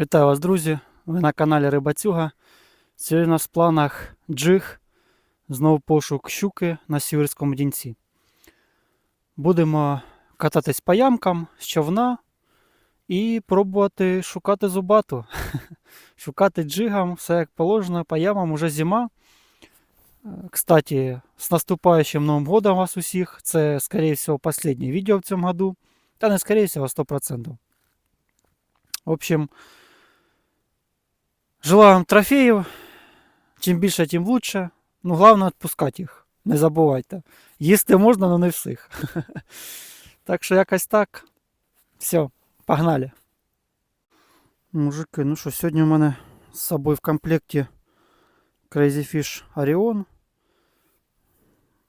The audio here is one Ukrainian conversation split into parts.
Вітаю вас, друзі! Ви на каналі Рибацюга. Сьогодні у нас в планах джиг, знову пошук щуки на Сіверському дінці. Будемо кататись по ямкам з човна і пробувати шукати зубату. шукати джигом, все як положено, по ямам уже зима. Кстати, з наступаючим Новим годом вас усіх. Це, скорее всего, последнее відео в цьому году. Та не скорее всего, 100%. В общем, Желаю вам трофеїв. Чим більше, тим лучше. Ну, головне відпускати їх. Не забувайте. Їсти можна, але не всіх. Так що якось так. Все, погнали. Мужики, ну що, сьогодні у мене з собою в комплекті Crazy Fish Orion.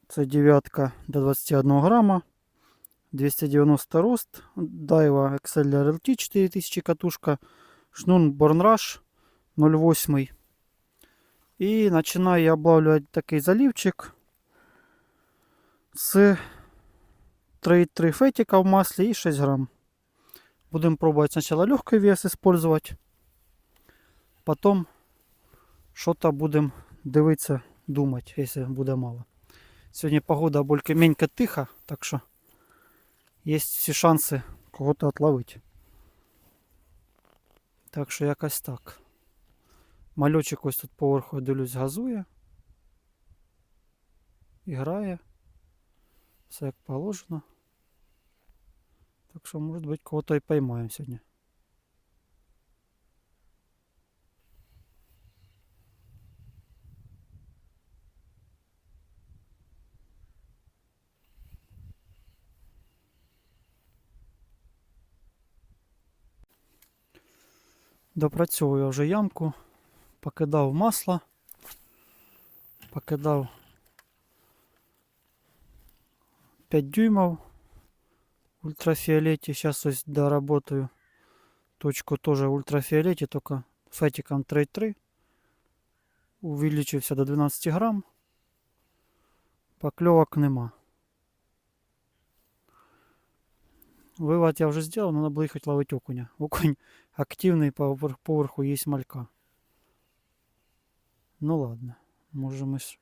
Це дев'ятка до 21 грама. 290 рост. Daiwa XLR LT 4000 катушка. Шнун Born Rush 0,8. І починаю я облавлювати такий залівчик з 3,3 фетика в маслі і 6 грам. Будемо пробувати спочатку легкий вес использовать. Потім що-то будемо дивитися, думати, якщо буде мало. Сьогодні погода більш-менш тиха, так що є всі шанси кого-то отловити. Так що якось так. Мальочок ось тут поверху, дивлюсь, газує. І грає. Все як положено. Так що, може бути, кого-то і поймаємо сьогодні. Допрацьовую вже ямку покидав масло, покидав 5 дюймов в ультрафиолете. Сейчас ось доработаю точку тоже в ультрафиолете, только фетиком 3.3. Увеличився до 12 грам. Поклевок нема. Вывод я уже сделал, надо было ехать ловить окуня. Окунь активный, поверх, поверху есть малька. Ну ладно, може ми ж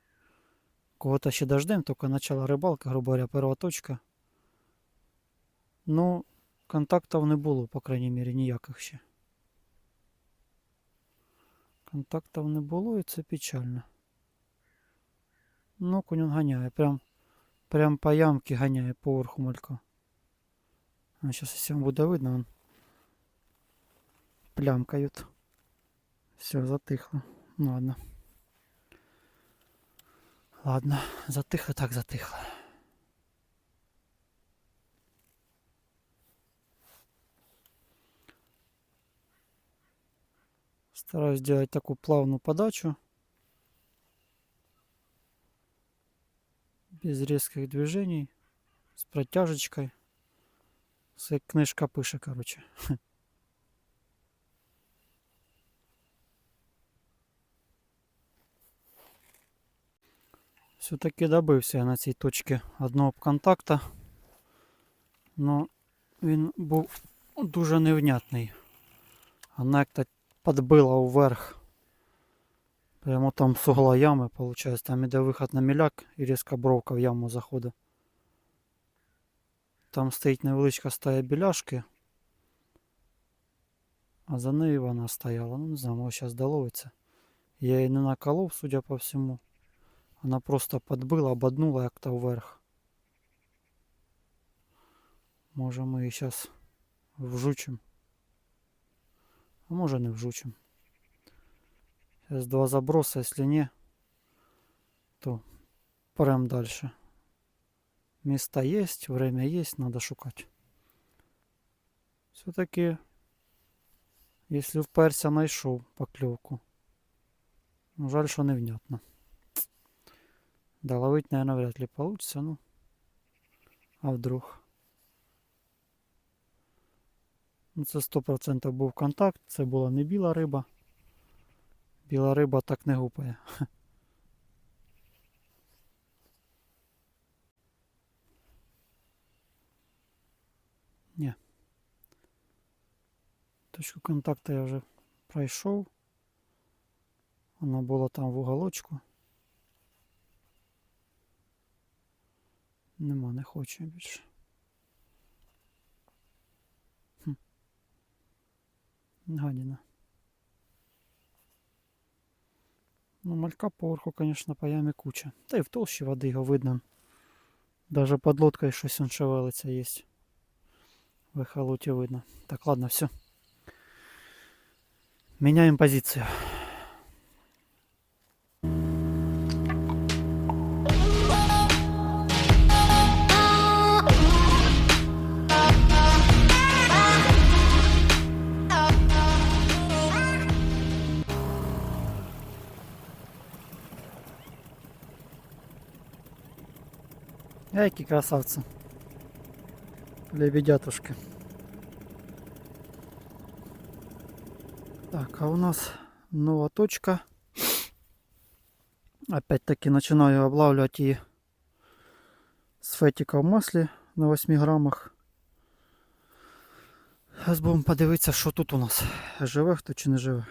кого-то ще дождем, тільки начало рибалки, грубо говоря, перша точка. Ну, контактів не було, по крайній мірі, ніяких ще. Контактів не було і це печально. Ну, конь он ганяє, прям, прям по ямке ганяє поверху малька. А зараз, якщо вам буде видно, он плямкають. Все, затихло. Ну ладно. Ладно, затихло так затихло. Стараюсь сделать такую плавную подачу. Без резких движений. С протяжечкой. Все книжка пише, короче. Все-таки добився я на цій точці одного контакта. Но він був дуже невнятний. Вона як-то підбила вверх. Прямо там з угла ями, виходить. Там іде виход на міляк і різка бровка в яму заходить. Там стоїть невеличка стая біляшки. А за нею вона стояла. Ну не знаю, може зараз доловиться. Я її не наколов, судя по всьому. Она просто подбила, ободнула як-то вверх. Може ми її зараз вжучим. А може не вжучим. Сейчас два заброса, если не, то прям дальше. Места есть, время есть, надо шукать. Все-таки, если вперся, знайшов поклевку. Жаль, що невнятно. Да, ловить, наверное, вряд ли получится, ну. А вдруг? Ну, це 100% був контакт, це була не біла риба. Біла риба так не гупає. Ні. Точку контакту я вже пройшов. Вона була там в уголочку. Нема, не хоче більше. Хм. Гадіна. Ну, малька поверху, конечно, по ямі куча. Та й в толщі води його видно. Даже под лодкою щось он шевелиться є. В эхолоте видно. Так, ладно, все. Меняем позицию. Які красавці. Лебедятушки. Так, а у нас нова точка. Опять-таки начинаю облавливать її з фетика в маслі на 8 грамах. Зараз будемо подивитися, що тут у нас. Живе хто чи не живе.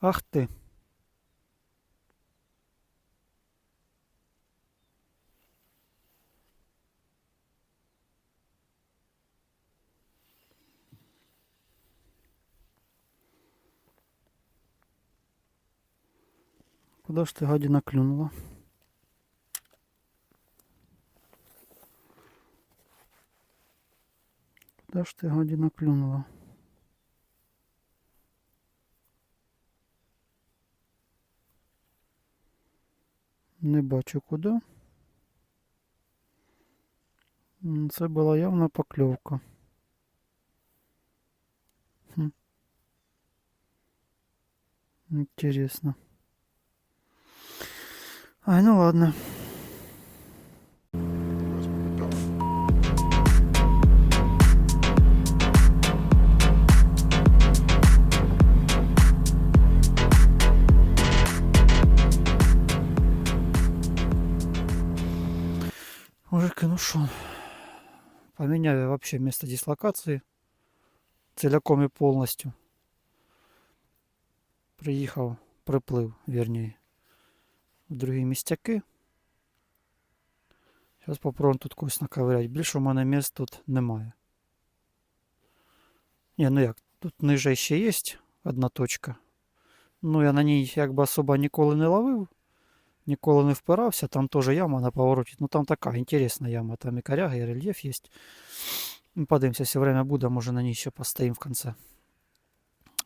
Ах ти. Куда ж ти гадіна клюнула? Куда ж ти гадіна клюнула? Не бачу куди. Це була явна покльовка. Хм. Интересно. Ай, ну ладно. Ну поменяю вообще место дислокации целиком и полностью. Приїхав, приплив, вірніше, в другі містяки. Зараз попробуємо тут когось наковиряти. Більше у мене місць тут немає. Ні, ну як, тут ниже ще є одна точка. Ну я на ній якби особо ніколи не ловив. Ніколи не впирався, там теж яма на повороті. Ну там така інтересна яма, там і коряга, і рельєф є. Ну, Подивимося, якщо время буде, може на ній ще постоїм в конце.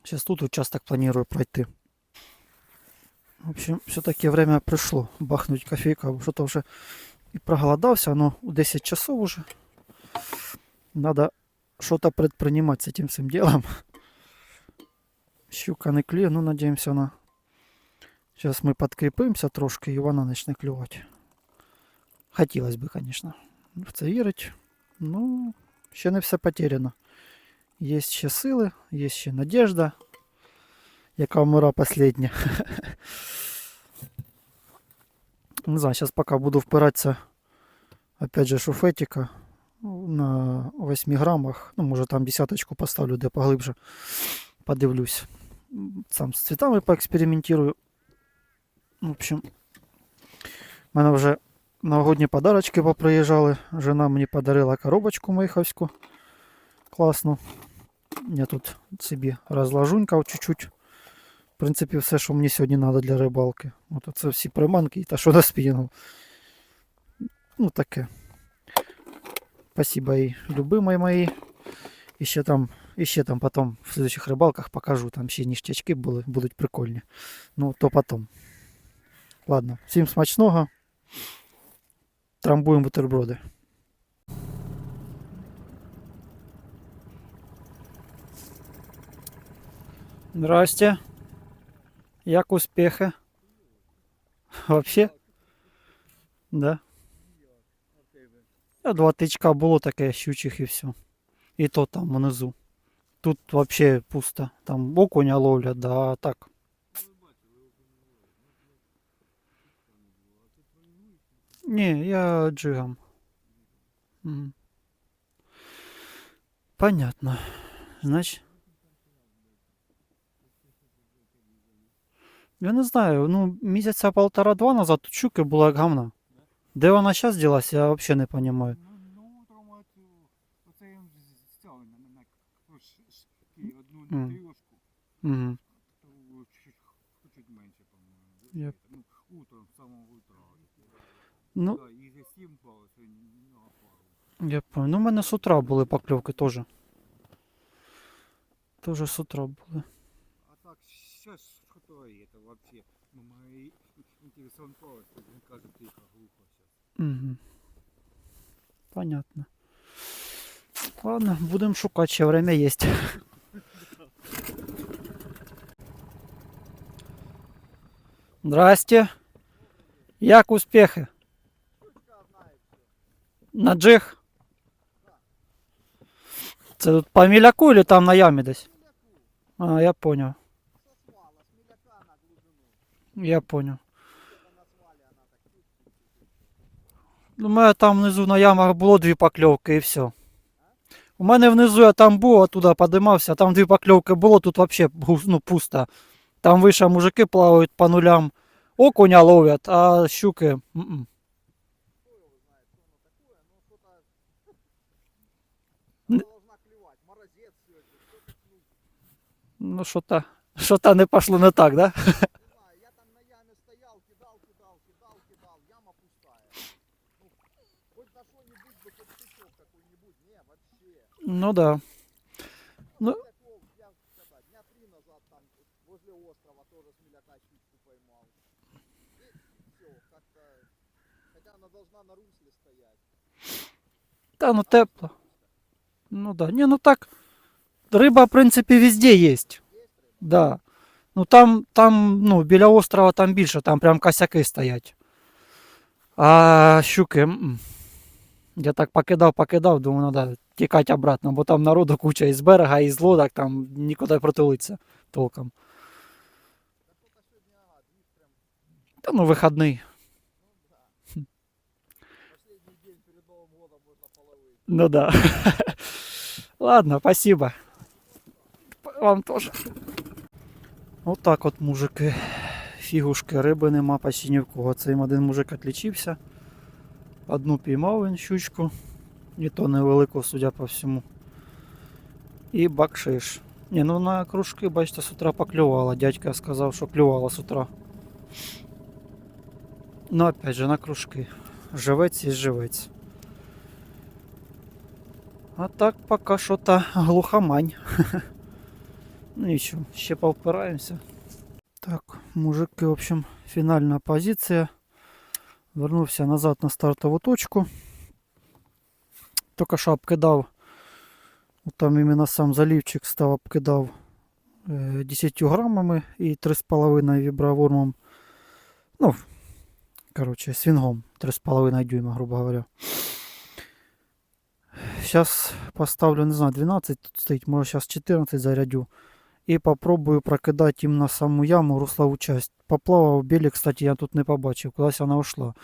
Сейчас тут участок планирую пройти. В общем, все-таки время пришло бахнуть кофейка. Что-то уже и проголодался, но 10 часов уже. Надо что-то предпринимать с этим всем делом. Щука не клює, ну надеемся на... Сейчас мы подкрепимся трошки, и вона начне клювати. Хотілося б, конечно, в це вірити. Ну, ще не все потеряно. Є ще сили, є ще надежда, яка вмира последня. Не знаю, сейчас пока буду впиратися, опять же, шуфетика на 8 граммах. Ну, може там десяточку поставлю, де поглибже. Подивлюсь. Сам з цвітами поекспериментирую. В общем, в мене вже новогодні подарочки поприїжджали. Жена мені подарила коробочку мейховську. Класну. Я тут собі розложунькав чуть-чуть. В принципі, все, що мені сьогодні треба для рибалки. От це всі приманки і та, що на спінгу. Ну таке. Спасибо і любимої мої. І ще там І ще там потім в следующих рибалках покажу. Там ще ніштячки були, будуть прикольні. Ну, то потім. Ладно, всім смачного. Трамбуємо бутерброди. Здрасте. Як успіхи? Вообще? Да. Два тичка було таке щучих і все. І то там внизу. Тут вообще пусто. Там окуня ловлять, да, так. Ні, я джигом. Мгм. Понятно. Значить. Я не знаю, ну місяця полтора-два назад тут щуки була як гавна. Де вона зараз ділася, я взагалі не розумію. Ну, ну утром от, оце Ну, Да, і за сім пало, сьогодні немного пало. я понял. Ну, у мене з утра були покльовки теж. Теж з утра були. А так, сейчас что это вообще? Ну, мой интересован пало, він каже, тихо, глухо сейчас. Угу. Понятно. Ладно, будемо шукати, ще время є. Здрасте. Як успіхи? На джиг? Це тут по міляку или там на ямі десь? А, я понял. Я понял. У мене там внизу на ямах було дві покльовки і все. У мене внизу я там був, оттуда подимався, там дві покльовки було, тут вообще ну, пусто. Там вище мужики плавають по нулям. Окуня ловлять, а щуки. м-м. Н- Ну що-то, що-то не пошло не так, да? Ну, вообще. Ну да. Ну. Та ну тепло. Ну да. Не, ну так. Риба, в принципі, везде є. Да. Ну там, там, ну, біля острова там більше, там прям косяки стоять. А щуки. м-м. Я так покидав, покидав, думаю, треба тікати обратно, бо там народу куча із берега, із лодок, там нікуди протулитися толком. Так только сегодня, ага, движ прям Та ну вихідний. последний день перед Новым годом можно половить. Ну да. Ладно, спасибо. Вам тоже. Вот так от, мужики. Фігушки, риби нема почти ні кого. Цим один мужик відлічився. Одну піймав він щучку. І то невелику, судя по всьому. І бакшиш. Ні, ну на кружки, бачите, з утра поклювала. Дядька сказав, що клювала з утра. Ну, опять же, на кружки. Живець і живець. А так поки що та глухомань. ну нічого, ще повпираємося. Так, мужики, в общем, фінальна позиція. Вернувся назад на стартову точку. Тільки що обкидав. Там іменно сам залівчик став обкидав е, 10 грамами і 3,5 вібравормом. Ну, коротше, свінгом 3,5 дюйма, грубо говоря. Сейчас поставлю, не знаю, 12 тут стоит, может сейчас 14 зарядю. И попробую прокидать им на саму яму руслову часть. Поплавав белі, кстати, я тут не побачив, кудись вона ушла.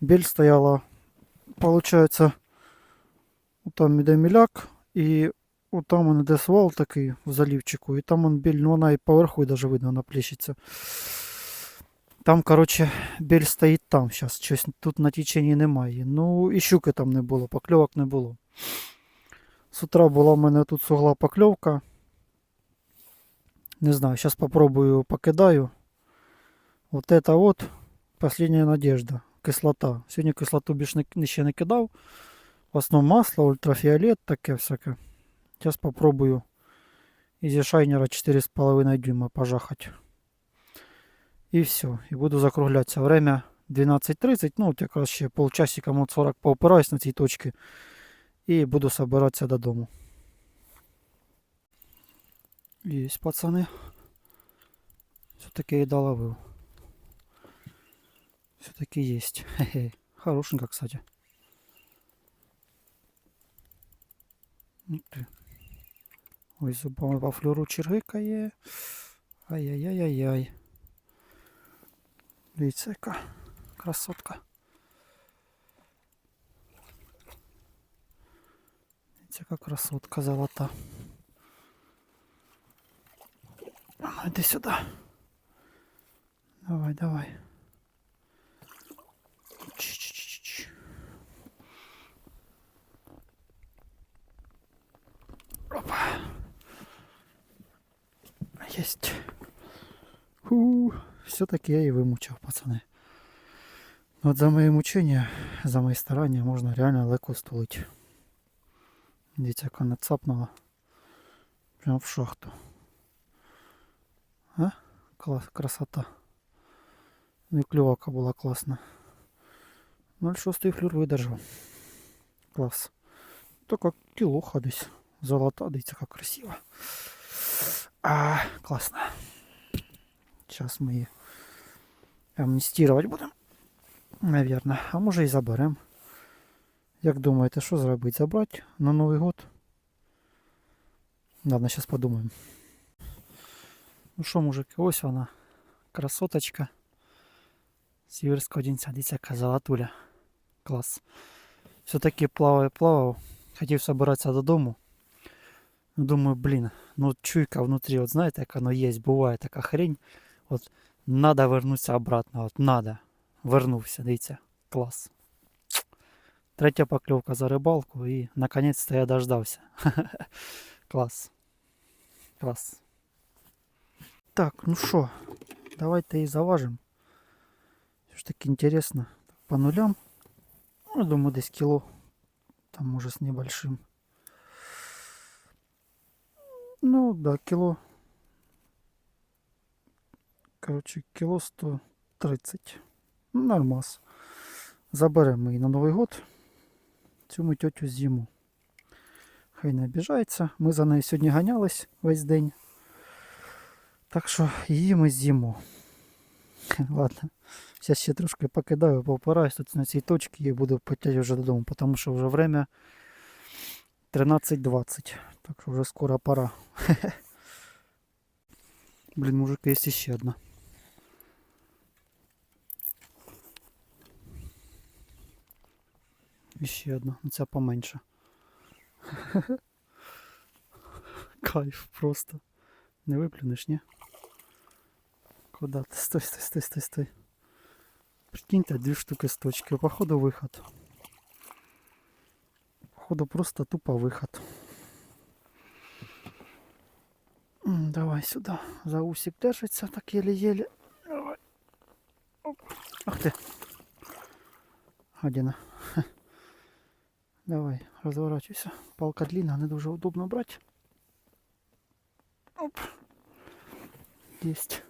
Бель стояла, получается, там іде міляк, і там он іде свал такий в залівчику, і там он бель, ну вона і поверху даже видно, вона плещеться. Там, короче, бель стоїть там зараз, щось тут на теченні немає. Ну і щуки там не було, покльовок не було. З утра була в мене тут з угла покльовка. Не знаю, сейчас попробую покидаю. Вот это вот последняя надежда. Кислота. Сьогодні кислоту більш не, не- ще не кидав. В основному масло, ультрафіолет, таке всяке. Зараз попробую І зі шайнера 4,5 дюйма пожахать. І все. І буду закруглятися. Время 12.30. Ну, от якраз ще полчасика, мод 40 поопираюсь на цій точці. І буду собиратися додому. Есть, пацаны. Все-таки еда ловил. Все-таки есть. Хе-хе. Хорошенько, кстати. Ух ты. Ой, зубами по флюру чиргикає. Ай-яй-яй-яй-яй. Дивіться, яка красотка. Дивіться, яка красотка золота. Ну, иди сюда. Давай, давай. Ч-ч-ч-ч. Опа. Есть. Фу. Все-таки я и вымучил, пацаны. Вот за мои мучения, за мои старания можно реально легко стулить. Дивіться, як вона цапнула. Прям в шахту. А? Клас, красота. Ну і клювака була класна. 0,6 флюр видержав. Клас. Така кілоха десь. Золота, дивіться, як красиво. А, класно. Зараз ми її амністувати будемо. Навірно. А може і заберемо. Як думаєте, що зробити? Забрати на Новий год? Ладно, зараз подумаємо. Ну що, мужики, ось вона. Красоточка. Сіверського дінця, дивіться, яка золотуля. Клас. Все-таки плаваю, плавав. Хотів собиратися додому. Ну, думаю, блін, ну чуйка внутрі, от знаєте, як воно є, буває така хрень. От надо вернутися обратно, от надо. Вернувся, дивіться, клас. Третя покльовка за рибалку і наконець-то я дождався. Клас. Клас. Так, ну що, давайте і заважимо. Все ж таки інтересно. По нулям. Ну, думаю, десь кіло. Там може з небольшим. Ну, да, кіло. Короче, кіло 130. Ну, нормас. Заберемо її на Новий год. Цю ми тьотю з'їмо. Хай не обіжається. Ми за нею сьогодні ганялись весь день. Так що її ми. Ладно. Зараз ще трошки покидаю, попираюсь тут на цій точці і буду потягти вже додому, тому що вже время 13.20. Так що вже скоро пора. Блін, мужик, є ще одна. І ще одна, ну ця поменше. Кайф просто. Не виплюнеш, ні? Куда ти? Стой, стой, стой, стой, стой. Прикиньте, дві штуки з точки. Походу виход. Походу просто тупо виход. М, Давай сюда. За усик держится так еле-еле. Давай. Оп. Ах ты. Гадина. Давай, разворачивайся. Палка длинная, не дуже удобно брать. Оп. Есть.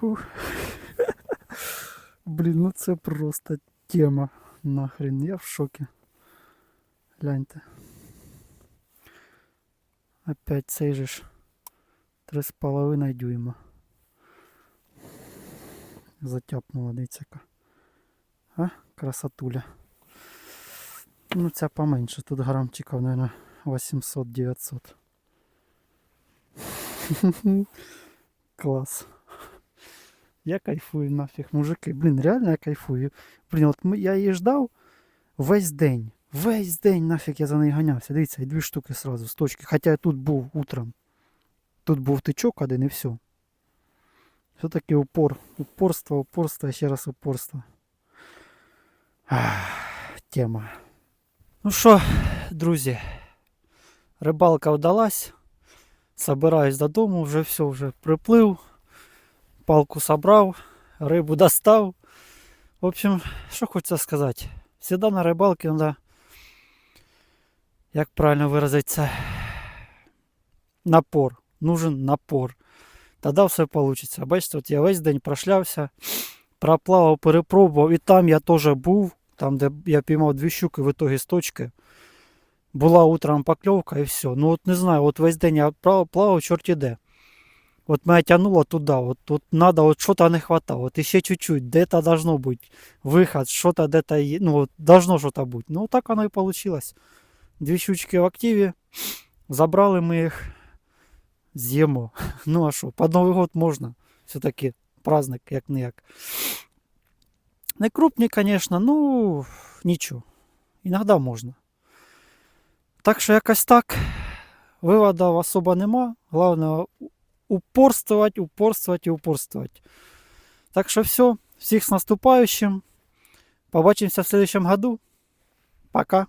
Фух. Блін, ну це просто тема. Нахрен, я в шокі. Гляньте. Опять цей же ж 3,5 дюйма. Затяпнула, дивіться. А? Красотуля. Ну ця поменше, тут грамчиків, наверное, 800-900. Клас. Я кайфую нафіг, мужики. Блін, реально я кайфую. Блін, от я її ждав весь день. Весь день нафіг я за нею ганявся. Дивіться, і дві штуки сразу з точки. Хоча я тут був утром. Тут був тичок один і все. Все-таки упор. Упорство, упорство, ще раз упорство. Ах, тема. Ну що, друзі, рибалка вдалась. Собираюсь додому, вже все, вже приплив. Палку собрав, рибу достав. В общем, що хочеться сказати. Всегда на рибалці треба, як правильно виразитися, напор. Нужен напор. Тоді все вийде. Бачите, от я весь день прошлявся, проплавав, перепробував, і там я теж був, там, де я піймав дві щуки в итоге з точки. Була утром покльовка і все. Ну от не знаю, от весь день я плавав, плавав чорті де. От мене тянуло туди, от тут надо, от що-то не хватало, от іще чуть-чуть, де-то должно бути виход, що-то де-то ну должно що-то бути. Ну так воно і вийшло. Дві щучки в активі, забрали ми їх, з'їмо. Ну а що, під Новий год можна. Все-таки праздник, як не як. Не крупні, звісно, ну нічого. Іноді можна. Так що якось так. Виводу особо нема. Головне упорствовать, упорствовать и упорствовать. Так что все. Всех с наступающим. Побачимся в следующем году. Пока.